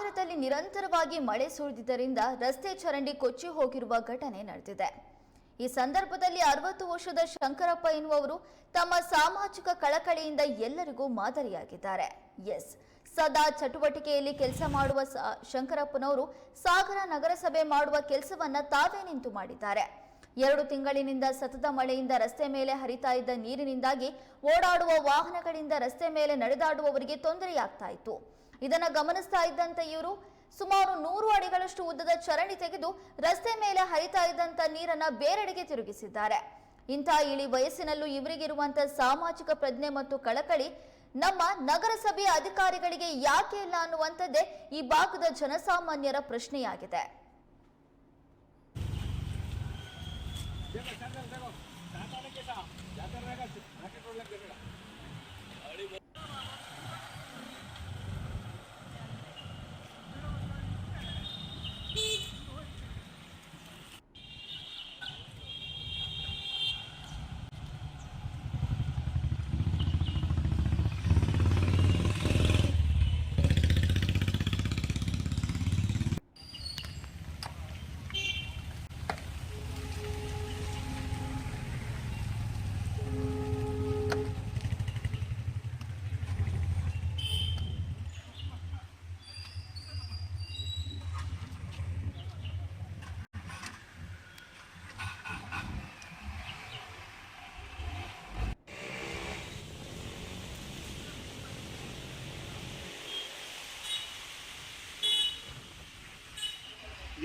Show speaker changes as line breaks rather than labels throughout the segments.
ಸಾಗರದಲ್ಲಿ ನಿರಂತರವಾಗಿ ಮಳೆ ಸುರಿದಿದ್ದರಿಂದ ರಸ್ತೆ ಚರಂಡಿ ಕೊಚ್ಚಿ ಹೋಗಿರುವ ಘಟನೆ ನಡೆದಿದೆ. ಈ ಸಂದರ್ಭದಲ್ಲಿ ಅರವತ್ತು ವರ್ಷದ ಶಂಕರಪ್ಪ ಎನ್ನುವವರು ತಮ್ಮ ಸಾಮಾಜಿಕ ಕಳಕಳಿಯಿಂದ ಎಲ್ಲರಿಗೂ ಮಾದರಿಯಾಗಿದ್ದಾರೆ. ಎಸ್, ಸದಾ ಚಟುವಟಿಕೆಯಲ್ಲಿ ಕೆಲಸ ಮಾಡುವ ಶಂಕರಪ್ಪನವರು ಸಾಗರ ನಗರಸಭೆ ಮಾಡುವ ಕೆಲಸವನ್ನ ತಾವೇ ನಿಂತು ಮಾಡಿದ್ದಾರೆ. ಎರಡು ತಿಂಗಳಿನಿಂದ ಸತತ ಮಳೆಯಿಂದ ರಸ್ತೆ ಮೇಲೆ ಹರಿತಾ ಇದ್ದ ನೀರಿನಿಂದಾಗಿ ಓಡಾಡುವ ವಾಹನಗಳಿಂದ ರಸ್ತೆ ಮೇಲೆ ನಡೆದಾಡುವವರಿಗೆ ತೊಂದರೆಯಾಗ್ತಾ ಇತ್ತು. ಇದನ್ನ ಗಮನಿಸ್ತಾ ಇದ್ದಂತೆ ಇವರು ಸುಮಾರು ನೂರು ಅಡಿಗಳಷ್ಟು ಉದ್ದದ ಚರಂಡಿ ತೆಗೆದು ರಸ್ತೆ ಮೇಲೆ ಹರಿತಾ ಇದ್ದಂತ ನೀರನ್ನ ಬೇರೆಡೆಗೆ ತಿರುಗಿಸಿದ್ದಾರೆ. ಇಂಥ ಇಳಿ ವಯಸ್ಸಿನಲ್ಲೂ ಇವರಿಗಿರುವಂತ ಸಾಮಾಜಿಕ ಪ್ರಜ್ಞೆ ಮತ್ತು ಕಳಕಳಿ ನಮ್ಮ ನಗರಸಭೆಯ ಅಧಿಕಾರಿಗಳಿಗೆ ಯಾಕೆ ಇಲ್ಲ ಅನ್ನುವಂಥದ್ದೇ ಈ ಭಾಗದ ಜನಸಾಮಾನ್ಯರ ಪ್ರಶ್ನೆಯಾಗಿದೆ.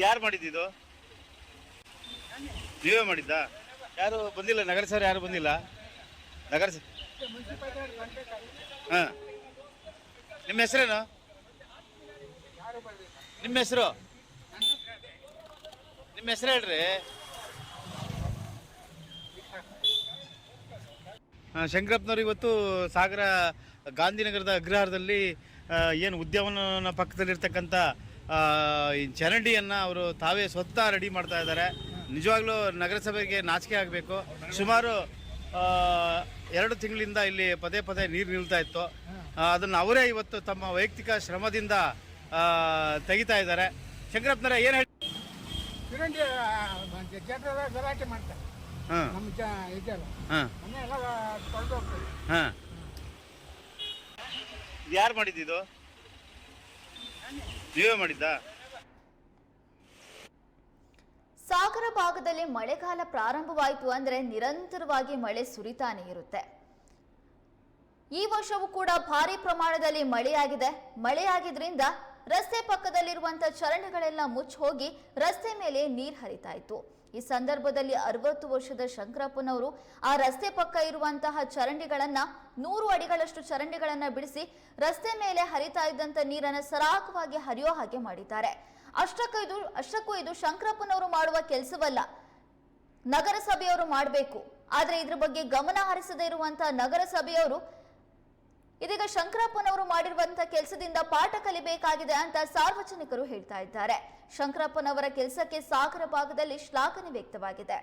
ಯಾರು ಮಾಡಿದ್ದು ನೀವೇ ಮಾಡಿದ್ದಾ? ಯಾರು ಬಂದಿಲ್ಲ? ನಗರಸಭೆ ಯಾರು ಬಂದಿಲ್ಲ? ನಗರಸಭೆ ಹಾಂ. ನಿಮ್ಮ ಹೆಸರೇನು? ನಿಮ್ಮ ಹೆಸರು? ನಿಮ್ಮ ಹೆಸರು ಹೇಳ್ರಿ. ಶಂಕರಪ್ಪನವ್ರು ಇವತ್ತು ಸಾಗರ ಗಾಂಧಿನಗರದ ಅಗ್ರಹಾರದಲ್ಲಿ ಏನು ಉದ್ಯಾನವನ ಪಕ್ಕದಲ್ಲಿರ್ತಕ್ಕಂಥ ಈ ಚರಂಡಿಯನ್ನು ಅವರು ತಾವೇ ಸ್ವತಃ ರೆಡಿ ಮಾಡ್ತಾ ಇದ್ದಾರೆ. ನಿಜವಾಗ್ಲೂ ನಗರಸಭೆಗೆ ನಾಚಿಕೆ ಆಗಬೇಕು. ಸುಮಾರು ಆ, ಎರಡು ತಿಂಗಳಿಂದ ಇಲ್ಲಿ ಪದೇ ಪದೇ ನೀರು ನಿಲ್ತಾ ಇತ್ತು. ಅದನ್ನು ಅವರೇ ಇವತ್ತು ತಮ್ಮ ವೈಯಕ್ತಿಕ ಶ್ರಮದಿಂದ ಆ, ತೆಗಿತಾ ಇದ್ದಾರೆ. ಶಂಕರಪ್ಪನವರೇ ಏನು ಹೇಳಿ
ಚರಂಡಿ ಜನರ ಗಲಾಟೆ ಮಾಡ್ತಾರೆ.
ಹಾಂ.
ನಮ್ಮ ಜ ಇದೆಲ್ಲ
ಹಾಂ.
ಮನೆ ಎಲ್ಲ ತೊಳೆದು ಹೋಗ್ತದೆ
ಹಾಂ. ಯಾರು ಮಾಡಿದ್ದು ನೀವೇ
ಸಾಗರ ಭಾಗದಲ್ಲಿ ಮಳೆಗಾಲ ಪ್ರಾರಂಭವಾಯಿತು ಅಂದ್ರೆ ನಿರಂತರವಾಗಿ ಮಳೆ ಸುರಿತಾನೆ ಇರುತ್ತೆ. ಈ ವರ್ಷವೂ ಕೂಡ ಭಾರಿ ಪ್ರಮಾಣದಲ್ಲಿ ಮಳೆಯಾಗಿದೆ. ಮಳೆಯಾಗಿದ್ರಿಂದ ರಸ್ತೆ ಪಕ್ಕದಲ್ಲಿರುವಂತಹ ಚರಂಡಿಗಳೆಲ್ಲ ಮುಚ್ಚಿ ಹೋಗಿ ರಸ್ತೆ ಮೇಲೆ ನೀರು ಹರಿತಾ ಇತ್ತು. ಈ ಸಂದರ್ಭದಲ್ಲಿ ಅರವತ್ತು ವರ್ಷದ ಶಂಕರಪ್ಪನವರು ಆ ರಸ್ತೆ ಪಕ್ಕ ಇರುವಂತಹ ಚರಂಡಿಗಳನ್ನ, ನೂರು ಅಡಿಗಳಷ್ಟು ಚರಂಡಿಗಳನ್ನ ಬಿಡಿಸಿ ರಸ್ತೆ ಮೇಲೆ ಹರಿತಾ ಇದ್ದಂತ ನೀರನ್ನ ಸರಾಗವಾಗಿ ಹರಿಯೋ ಹಾಗೆ ಮಾಡಿದ್ದಾರೆ. ಅಷ್ಟಕ್ಕೂ ಇದು ಅಷ್ಟಕ್ಕೂ ಇದು ಶಂಕರಪ್ಪನವರು ಮಾಡುವ ಕೆಲಸವಲ್ಲ. ನಗರಸಭೆಯವರು ಮಾಡಬೇಕು. ಆದರೆ ಇದ್ರ ಬಗ್ಗೆ ಗಮನ ಹರಿಸದೇ ಇರುವಂತಹ ನಗರಸಭೆಯವರು ಇದೀಗ ಶಂಕರಪ್ಪನವರು ಮಾಡಿರುವಂತಹ ಕೆಲಸದಿಂದ ಪಾಠ ಕಲಿಬೇಕಾಗಿದೆ ಅಂತ ಸಾರ್ವಜನಿಕರು ಹೇಳ್ತಾ ಇದ್ದಾರೆ. ಶಂಕರಪ್ಪನವರ ಕೆಲಸಕ್ಕೆ ಸಾಗರ ಭಾಗದಲ್ಲಿ ಶ್ಲಾಘನೆ ವ್ಯಕ್ತವಾಗಿದೆ.